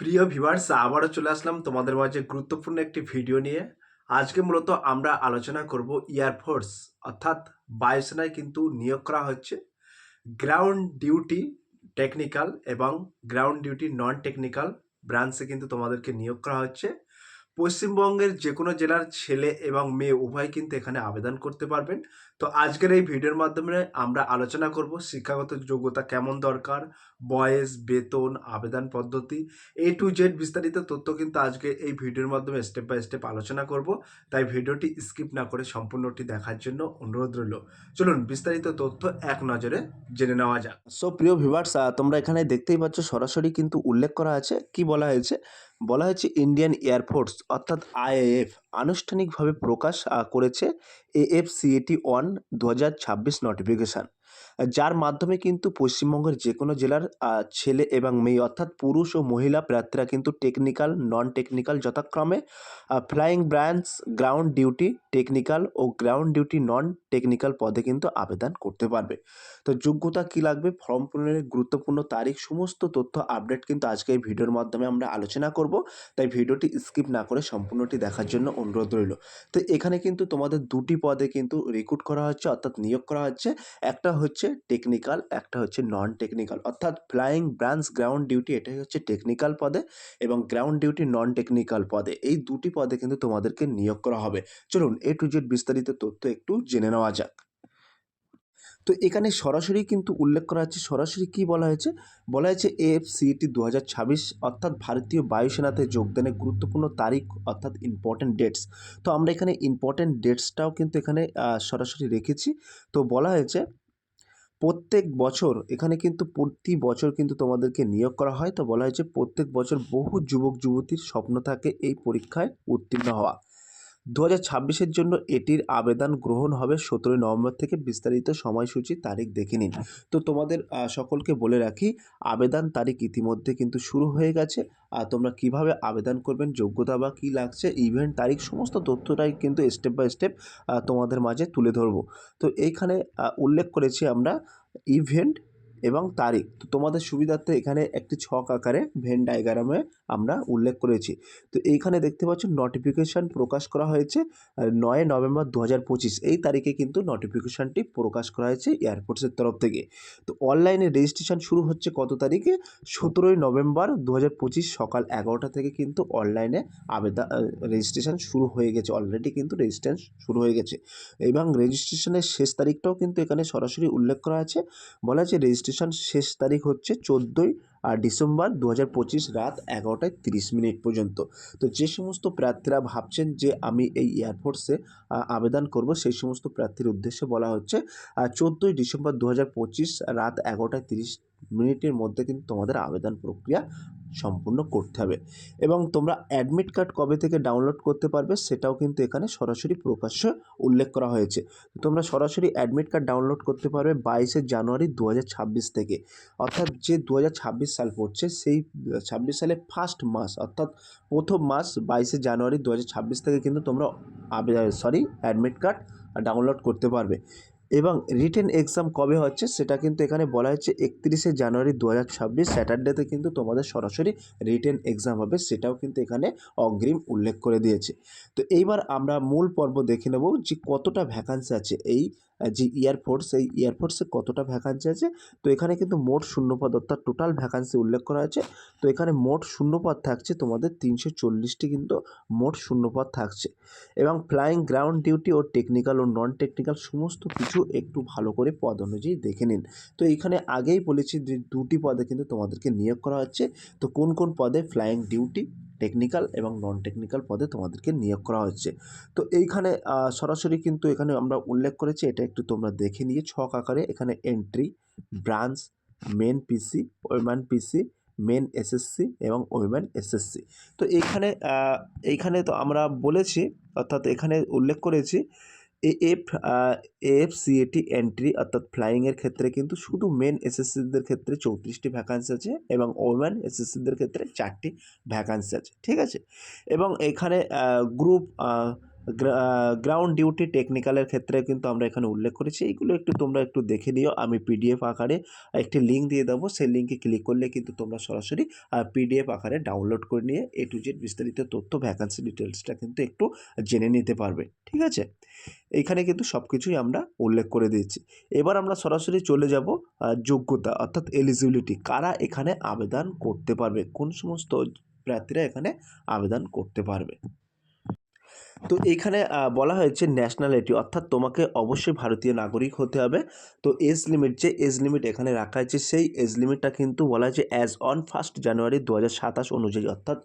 প্রিয় ভিভার্স আবারও চলে আসলাম তোমাদের মাঝে গুরুত্বপূর্ণ একটি ভিডিও নিয়ে। আজকে মূলত আমরা আলোচনা করব এয়ারফোর্স অর্থাৎ বায়ুসেনায় কিন্তু নিয়োগ করা হচ্ছে। গ্রাউন্ড ডিউটি টেকনিক্যাল এবং গ্রাউন্ড ডিউটি নন টেকনিক্যাল ব্রাঞ্চে কিন্তু তোমাদেরকে নিয়োগ করা হচ্ছে। পশ্চিমবঙ্গের যে কোনো জেলার ছেলে এবং মেয়ে উভয় কিন্তু এখানে আবেদন করতে পারবেন। তো আজকের এই ভিডিওর মাধ্যমে আমরা আলোচনা করব শিক্ষাগত যোগ্যতা কেমন দরকার, বয়স, বেতন, আবেদন পদ্ধতি এ টু জেড বিস্তারিত তথ্য কিন্তু আজকে এই ভিডিওর মাধ্যমে স্টেপ বাই স্টেপ আলোচনা করব। তাই ভিডিওটি স্কিপ না করে সম্পূর্ণটি দেখার জন্য অনুরোধ রইল। চলুন বিস্তারিত তথ্য এক নজরে জেনে নেওয়া যাক। সো প্রিয় ভিউয়ার্স তোমরা এখানে দেখতেই পাচ্ছ সরাসরি কিন্তু উল্লেখ করা আছে। কি বলা হয়েছে? বলা হয়েছে ইন্ডিয়ান এয়ারফোর্স অর্থাৎ আইএএফ আনুষ্ঠানিকভাবে প্রকাশ করেছে এএফ সিএটি ওয়ান দু হাজার ছাব্বিশ নোটিফিকেশান যার মাধ্যমে কিন্তু পশ্চিমবঙ্গের যে কোনো জেলার ছেলে এবং মেয়ে অর্থাৎ পুরুষ ও মহিলা প্রার্থীরা কিন্তু টেকনিক্যাল নন টেকনিক্যাল যথাক্রমে flying branch ground duty technical ও গ্রাউন্ড ডিউটি নন টেকনিক্যাল পদে কিন্তু আবেদন করতে পারবে। তো যোগ্যতা কী লাগবে? ফর্ম পূরণের গুরুত্বপূর্ণ তারিখ, সমস্ত তথ্য আপডেট কিন্তু আজকে এই ভিডিওর মাধ্যমে আমরা আলোচনা করব। তাই ভিডিওটি স্কিপ না করে সম্পূর্ণটি দেখার জন্য অনুরোধ রইল। তো এখানে কিন্তু তোমাদের দুটি পদে কিন্তু রিক্রুট করা হচ্ছে, অর্থাৎ নিয়োগ করা হচ্ছে। একটা হচ্ছে টেকনিক্যাল একটা হচ্ছে নন টেকনিক্যাল অর্থাৎ ফ্লাইং ব্রাঞ্চ গ্রাউন্ড ডিউটি এটাই হচ্ছে টেকনিক্যাল পদে এবং গ্রাউন্ড ডিউটি নন টেকনিক্যাল পদে। এই দুটি পদে কিন্তু তোমাদেরকে নিয়োগ করা হবে। চলুন এ টু জেড বিস্তারিত তথ্য একটু জেনে নেওয়া যাক। তো এখানে সরাসরি কিন্তু উল্লেখ করা হচ্ছে সরাসরি কি বলা হয়েছে? বলা হয়েছে এফ সিইটি দু হাজার ছাব্বিশ, অর্থাৎ ভারতীয় বায়ুসেনাতে যোগদানের গুরুত্বপূর্ণ তারিখ, অর্থাৎ ইম্পর্ট্যান্ট ডেটস তো আমরা এখানে ইম্পর্টেন্ট ডেটসটাও কিন্তু এখানে সরাসরি রেখেছি। তো বলা হয়েছে প্রত্যেক বছর, এখানে কিন্তু প্রতি বছর কিন্তু তোমাদেরকে নিয়োগ করা হয়। তো বলা হয়েছে প্রত্যেক বছর বহু যুবক যুবতীর স্বপ্ন থাকে এই পরীক্ষায় উত্তীর্ণ হওয়া। দু হাজার ছাব্বিশের জন্য এটির আবেদন গ্রহণ হবে সতেরোই নভেম্বর থেকে বিস্তারিত সময়সূচি তারিখ দেখে নিন। তো তোমাদের সকলকে বলে রাখি, আবেদন তারিখ ইতিমধ্যে কিন্তু শুরু হয়ে গেছে। আর তোমরা কীভাবে আবেদন করবেন, যোগ্যতা বা কী লাগছে ইভেন্ট তারিখ, সমস্ত তথ্যটাই কিন্তু স্টেপ বাই স্টেপ তোমাদের মাঝে তুলে ধরবো। তো এইখানে উল্লেখ করেছি আমরা ইভেন্ট এবং তারিখ। তো তোমাদের সুবিধার্থে এখানে একটি ছক আকারে ভেন ডায়াগ্রামে আমরা উল্লেখ করেছি। তো এইখানে দেখতে পাচ্ছ নোটিফিকেশান প্রকাশ করা হয়েছে নয় নভেম্বর দু হাজার পঁচিশ। এই তারিখে কিন্তু নোটিফিকেশানটি প্রকাশ করা হয়েছে এয়ারফোর্সের তরফ থেকে। তো অনলাইনে রেজিস্ট্রেশন শুরু হচ্ছে কত তারিখে? সতেরোই নভেম্বর দু হাজার পঁচিশ সকাল এগারোটা থেকে কিন্তু অনলাইনে আবেদন রেজিস্ট্রেশন শুরু হয়ে গেছে। অলরেডি কিন্তু রেজিস্ট্রেশন শুরু হয়ে গেছে। এবং রেজিস্ট্রেশনের শেষ তারিখটাও কিন্তু এখানে সরাসরি উল্লেখ করা আছে। বলা আছে রেজিস্ট্রেশন শেষ তারিখ হচ্ছে চোদ্দোই আর ডিসেম্বর দু হাজার পঁচিশ রাত এগারোটায় তিরিশ মিনিট পর্যন্ত। তো যে সমস্ত প্রার্থীরা ভাবছেন যে আমি এই এয়ারফোর্সে আবেদন করব, সেই সমস্ত প্রার্থীর উদ্দেশ্যে বলা হচ্ছে চোদ্দোই ডিসেম্বর দু হাজার পঁচিশ রাত এগারোটায় তিরিশ মিনিটের মধ্যে কিন্তু তোমাদের আবেদন প্রক্রিয়া সম্পূর্ণ করতে হবে। এবং তোমরা অ্যাডমিট কার্ড কবে থেকে ডাউনলোড করতে পারবে সেটাও কিন্তু এখানে সরাসরি প্রকাশ্য উল্লেখ করা হয়েছে। তোমরা সরাসরি অ্যাডমিট কার্ড ডাউনলোড করতে পারবে বাইশে জানুয়ারি দু হাজার ছাব্বিশ থেকে। অর্থাৎ যে দু হাজার ছাব্বিশ সাল পড়ছে সেই, ছাব্বিশ সালে ফার্স্ট মাস, অর্থাৎ প্রথম মাস বাইশে জানুয়ারি দু হাজার ছাব্বিশ থেকে কিন্তু তোমরা সরি অ্যাডমিট কার্ড ডাউনলোড করতে পারবে। এবং রিটেন এক্সাম কবে হচ্ছে সেটা কিন্তু এখানে বলা হচ্ছে একত্রিশে জানুয়ারি দু হাজার ছাব্বিশ, স্যাটারডেতে কিন্তু তোমাদের সরাসরি রিটেন এক্সাম হবে সেটাও কিন্তু এখানে অগ্রিম উল্লেখ করে দিয়েছে। তো এইবার আমরা মূল পর্ব দেখে নেব যে কতটা ভ্যাকান্সি আছে এই যে এয়ারফোর্স এই এয়ারফোর্সে কতটা ভ্যাকান্সি আছে? তো এখানে কিন্তু মোট শূন্যপদ, অর্থাৎ টোটাল ভ্যাকান্সি উল্লেখ করা আছে তো এখানে মোট শূন্যপদ থাকছে তোমাদের তিনশো চল্লিশটি কিন্তু মোট শূন্যপদ থাকছে। এবং ফ্লাইং গ্রাউন্ড ডিউটি ও টেকনিক্যাল ও নন টেকনিক্যাল সমস্ত কিছু একটু ভালো করে পদ অনুযায়ী দেখে নিন। তো এখানে আগেই বলেছি যে দুটি পদে কিন্তু তোমাদেরকে নিয়োগ করা হচ্ছে। তো কোন কোন পদে ফ্লাইং ডিউটি টেকনিক্যাল এবং নন টেকনিক্যাল পদে তোমাদেরকে নিয়োগ করা হচ্ছে। তো এইখানে সরাসরি কিন্তু এখানে আমরা উল্লেখ করেছি, এটা একটু তোমরা দেখে নিয়ে ছক আকারে এখানে entry branch men PC women PC men SSC এবং ওইম্যান এসএসসি তো এইখানে এইখানে তো আমরা বলেছি, অর্থাৎ এখানে উল্লেখ করেছি এএফ এএফ সিএটি এন্ট্রি অর্থাৎ ফ্লাইংয়ের ক্ষেত্রে কিন্তু শুধু মেন এসএসসিদের ক্ষেত্রে চৌত্রিশটি ভ্যাকান্সি আছে এবং ওমেন এসএসসিদের ক্ষেত্রে চারটি ভ্যাকান্সি আছে, ঠিক আছে? এবং এখানে গ্রুপ গ্রাউন্ড ডিউটি টেকনিক্যালের ক্ষেত্রে কিন্তু আমরা এখানে উল্লেখ করেছি। এইগুলো একটু তোমরা একটু দেখে নিও। আমি পিডিএফ আকারে একটি লিঙ্ক দিয়ে দেবো। সেই লিঙ্কে ক্লিক করলে কিন্তু তোমরা সরাসরি পিডিএফ আকারে ডাউনলোড করে নিয়ে এ টু জেড বিস্তারিত তথ্য ভ্যাকান্সি ডিটেলসটা কিন্তু একটু জেনে নিতে পারবে। ঠিক আছে? এইখানে কিন্তু সব কিছুই আমরা উল্লেখ করে দিয়েছি। এবার আমরা সরাসরি চলে যাব যোগ্যতা অর্থাৎ এলিজিবিলিটি কারা এখানে আবেদন করতে পারবে? কোন সমস্ত প্রার্থীরা এখানে আবেদন করতে পারবে? তো এখানে বলা হয়েছে ন্যাশনালিটি অর্থাৎ তোমাকে অবশ্যই ভারতীয় নাগরিক হতে হবে। তো এজ লিমিট যে এজ লিমিট এখানে রাখা হয়েছে, সেই এজ লিমিটটা কিন্তু বলা হয়েছে অ্যাজ অন ফার্স্ট জানুয়ারি দু হাজার সাতাশ অনুযায়ী। অর্থাৎ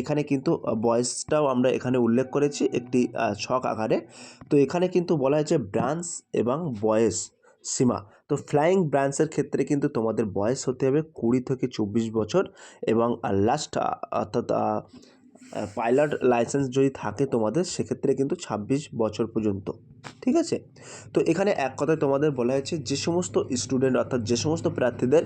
এখানে কিন্তু বয়সটাও আমরা এখানে উল্লেখ করেছি একটি ছক আকারে। তো এখানে কিন্তু বলা হয়েছে ব্রাঞ্চ এবং বয়স সীমা। তো ফ্লাইং ব্রাঞ্চের ক্ষেত্রে কিন্তু তোমাদের বয়স হতে হবে কুড়ি থেকে চব্বিশ বছর এবং লাস্ট অর্থাৎ পাইলট লাইসেন্স যদি থাকে তোমাদের, সেক্ষেত্রে কিন্তু ছাব্বিশ বছর পর্যন্ত। ঠিক আছে? তো এখানে এক কথায় তোমাদের বলা হয়েছে, যে সমস্ত স্টুডেন্ট অর্থাৎ যে সমস্ত প্রার্থীদের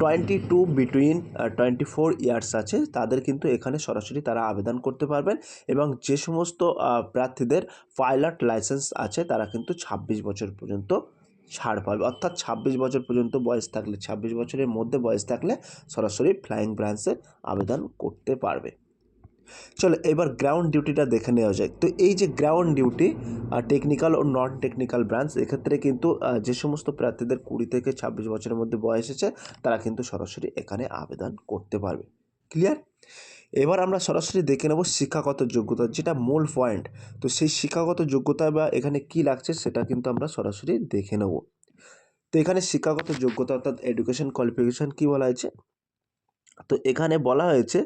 twenty two between twenty four years আছে, তাদের কিন্তু এখানে সরাসরি তারা আবেদন করতে পারবেন এবং যে সমস্ত প্রার্থীদের পাইলট লাইসেন্স আছে, তারা কিন্তু ছাব্বিশ বছর পর্যন্ত ছাড় পাবে। অর্থাৎ ছাব্বিশ বছর পর্যন্ত বয়স থাকলে, ছাব্বিশ বছরের মধ্যে বয়স থাকলে সরাসরি ফ্লাইং ব্রাঞ্চে আবেদন করতে পারবে। চলো এবার গ্রাউন্ড ডিউটিটা দেখে নেওয়া যায় তো এই যে গ্রাউন্ড ডিউটি টেকনিক্যাল ও নন টেকনিক্যাল ব্রাঞ্চ এক্ষেত্রে কিন্তু যে সমস্ত প্রার্থীদের কুড়ি থেকে ছাব্বিশ বছরের মধ্যে বয়স আছে তারা কিন্তু সরাসরি এখানে আবেদন করতে পারবে। ক্লিয়ার এবার আমরা সরাসরি দেখে নেব শিক্ষাগত যোগ্যতা, যেটা মূল পয়েন্ট তো সেই শিক্ষাগত যোগ্যতা বা এখানে কি লাগছে, সেটা কিন্তু আমরা সরাসরি দেখে নেব। তো এখানে শিক্ষাগত যোগ্যতা অর্থাৎ এডুকেশন কোয়ালিফিকেশান কী বলা হয়েছে? তো এখানে বলা হয়েছে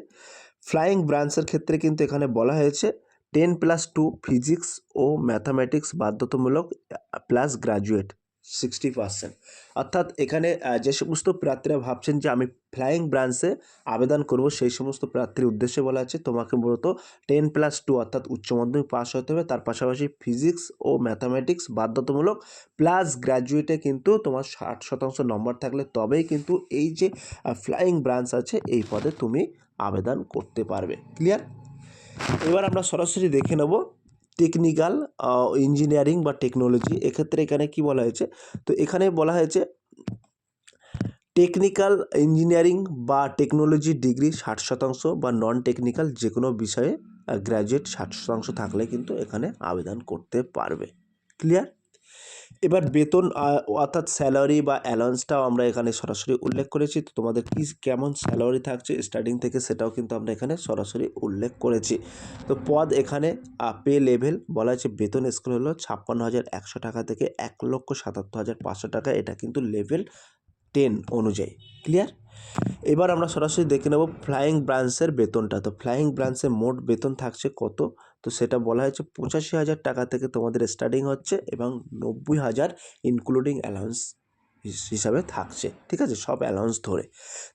ফ্লাইং ব্রাঞ্চের ক্ষেত্রে কিন্তু এখানে বলা হয়েছে টেন প্লাস টু ফিজিক্স ও ম্যাথামেটিক্স বাধ্যতামূলক প্লাস গ্রাজুয়েট সিক্সটি পার্সেন্ট অর্থাৎ এখানে যে সমস্ত প্রার্থীরা ভাবছেন যে আমি ফ্লাইং ব্রাঞ্চে আবেদন করব, সেই সমস্ত প্রার্থীর উদ্দেশ্যে বলা আছে তোমাকে মূলত টেন প্লাস টু অর্থাৎ উচ্চ মাধ্যমিক পাস হতে হবে। তার পাশাপাশি ফিজিক্স ও ম্যাথামেটিক্স বাধ্যতামূলক প্লাস গ্র্যাজুয়েটে কিন্তু তোমার ষাট শতাংশ নম্বর থাকলে তবেই কিন্তু এই যে ফ্লাইং ব্রাঞ্চ আছে, এই পদে তুমি আবেদন করতে পারবে। ক্লিয়ার এবার আমরা সরাসরি দেখে নেব টেকনিক্যাল ইঞ্জিনিয়ারিং বা টেকনোলজি এক্ষেত্রে এখানে কি বলা হয়েছে? তো এখানে বলা হয়েছে টেকনিক্যাল ইঞ্জিনিয়ারিং বা টেকনোলজি ডিগ্রি ষাট শতাংশ বা নন টেকনিক্যাল যে কোনো বিষয়ে গ্র্যাজুয়েট ষাট শতাংশ থাকলে কিন্তু এখানে আবেদন করতে পারবে। ক্লিয়ার এবার বেতন অর্থাৎ স্যালারি বা অ্যালাউন্সটাও আমরা এখানে সরাসরি উল্লেখ করেছি। তো তোমাদের কী কেমন স্যালারি থাকছে স্টার্টিং থেকে সেটাও কিন্তু আমরা এখানে সরাসরি উল্লেখ করেছি। তো পদ এখানে পে লেভেল বলা হয়েছে বেতন স্কেল হলো ছাপ্পান্ন হাজার একশো টাকা থেকে এক লক্ষ সাতাত্তর হাজার পাঁচশো টাকা। এটা কিন্তু লেভেল টেন অনুযায়ী ক্লিয়ার এবার আমরা সরাসরি দেখে নেব ফ্লাইং ব্রাঞ্চের বেতনটা। তো ফ্লাইং ব্রাঞ্চের মোট বেতন থাকছে কত? তো সেটা বলা হয়েছে পঁচাশি হাজার টাকা থেকে তোমাদের স্টার্টিং হচ্ছে এবং নব্বই হাজার ইনক্লুডিং অ্যালাউন্স হিসাবে থাকছে, ঠিক আছে? সব অ্যালাউন্স ধরে।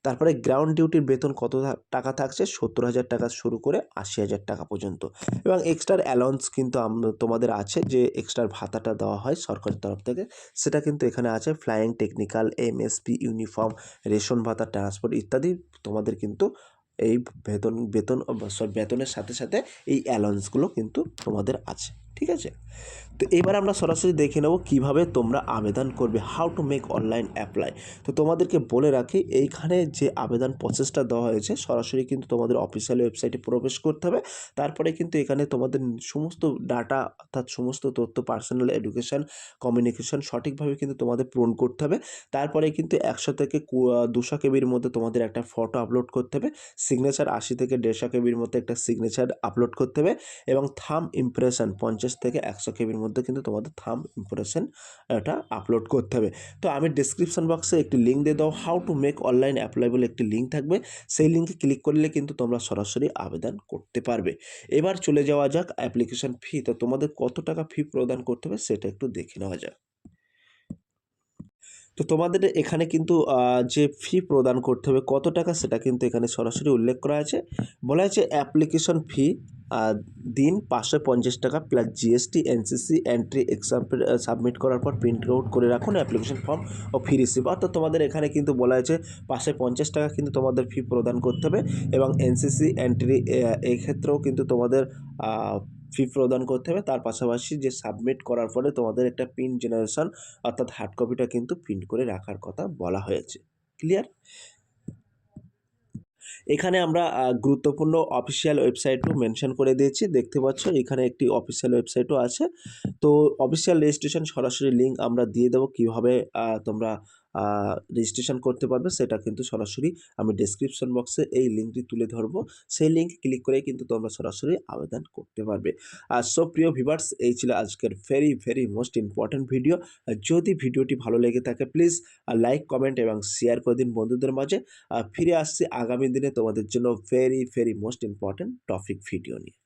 তারপরে গ্রাউন্ড ডিউটির বেতন কত টাকা থাকছে? সত্তর হাজার টাকা শুরু করে আশি হাজার টাকা পর্যন্ত। এবং এক্সট্রার অ্যালাউন্স কিন্তু তোমাদের আছে যে এক্সট্রার ভাতাটা দেওয়া হয় সরকারের তরফ থেকে। সেটা কিন্তু এখানে আছে। Flying technical MSP uniform ration ভাতা ট্রান্সপোর্ট ইত্যাদি তোমাদের কিন্তু এই বেতন বেতন সরি বেতনের সাথে সাথে এই অ্যালাউন্সগুলো কিন্তু তোমাদের আছে। ঠিক আছে? তো এবার আমরা সরাসরি দেখে নেব কীভাবে তোমরা আবেদন করবে how to make online apply তো তোমাদেরকে বলে রাখি, এইখানে যে আবেদন প্রসেসটা দেওয়া হয়েছে, সরাসরি কিন্তু তোমাদের অফিসিয়াল ওয়েবসাইটে প্রবেশ করতে হবে। তারপরে কিন্তু এখানে তোমাদের সমস্ত ডাটা অর্থাৎ সমস্ত তথ্য পার্সোনাল এডুকেশন কমিউনিকেশন সঠিকভাবে কিন্তু তোমাদের পূরণ করতে হবে। তারপরে কিন্তু একশো থেকে দুশো কেবির মধ্যে তোমাদের একটা ফটো আপলোড করতে হবে। সিগনেচার আশি থেকে দেড়শো কেবির মধ্যে একটা সিগনেচার আপলোড করতে হবে এবং থাম ইমপ্রেশন পঞ্চাশ থেকে একশো কেবির মধ্যে কিন্তু তোমাদের থাম ইম্প্রেশন এটা আপলোড করতে হবে। তো আমি ডিসক্রিপশন বক্সে একটি লিঙ্ক দিয়ে দাও how to make online apply বলে একটি লিঙ্ক থাকবে। সেই লিঙ্কে ক্লিক করলে কিন্তু তোমরা সরাসরি আবেদন করতে পারবে। এবার চলে যাওয়া যাক অ্যাপ্লিকেশন ফি তো তোমাদের কত টাকা ফি প্রদান করতে হবে সেটা একটু দেখে নেওয়া যাক। তো তোমাদের এখানে কিন্তু যে ফি প্রদান করতে হবে, কত টাকা সেটা কিন্তু এখানে সরাসরি উল্লেখ করা আছে। বলা আছে অ্যাপ্লিকেশন ফি দিন পাঁচশো পঞ্চাশ টাকা plus GST NCC entry exam submit করার পর প্রিন্ট আউট করে রাখুন অ্যাপ্লিকেশন ফর্ম ও ফি রিসিভ অর্থাৎ তোমাদের এখানে কিন্তু বলা হয়েছে পাঁচশো পঞ্চাশ টাকা কিন্তু তোমাদের ফি প্রদান করতে হবে এবং এনসিসি এন্ট্রি এক্ষেত্রেও কিন্তু তোমাদের ফি প্রদান করতে হবে। তার পাশাপাশি যে সাবমিট করার ফলে তোমাদের একটা প্রিন্ট জেনারেশন অর্থাৎ হার্ড কপিটা কিন্তু প্রিন্ট করে রাখার কথা বলা হয়েছে। ক্লিয়ার এখানে আমরা গুরুত্বপূর্ণ অফিসিয়াল ওয়েবসাইটও মেনশন করে দিয়েছি। দেখতে পাচ্ছ এখানে একটি অফিসিয়াল ওয়েবসাইটও আছে। তো অফিসিয়াল রেজিস্ট্রেশন সরাসরি লিঙ্ক আমরা দিয়ে দেবো। কীভাবে তোমরা রেজিস্ট্রেশন করতে পারবে, সেটা কিন্তু সরাসরি আমি ডেসক্রিপশন বক্সে এই লিঙ্কটি তুলে ধরবো। সেই লিঙ্ক ক্লিক করে কিন্তু তোমরা সরাসরি আবেদন করতে পারবে। আর সব প্রিয় ভিভার্স এই ছিল আজকের very very most important video যদি ভিডিওটি ভালো লেগে থাকে প্লিজ লাইক কমেন্ট এবং শেয়ার করে দিন বন্ধুদের মাঝে। ফিরে আসছি আগামী দিনে তোমাদের জন্য very very most important topic video নিয়ে।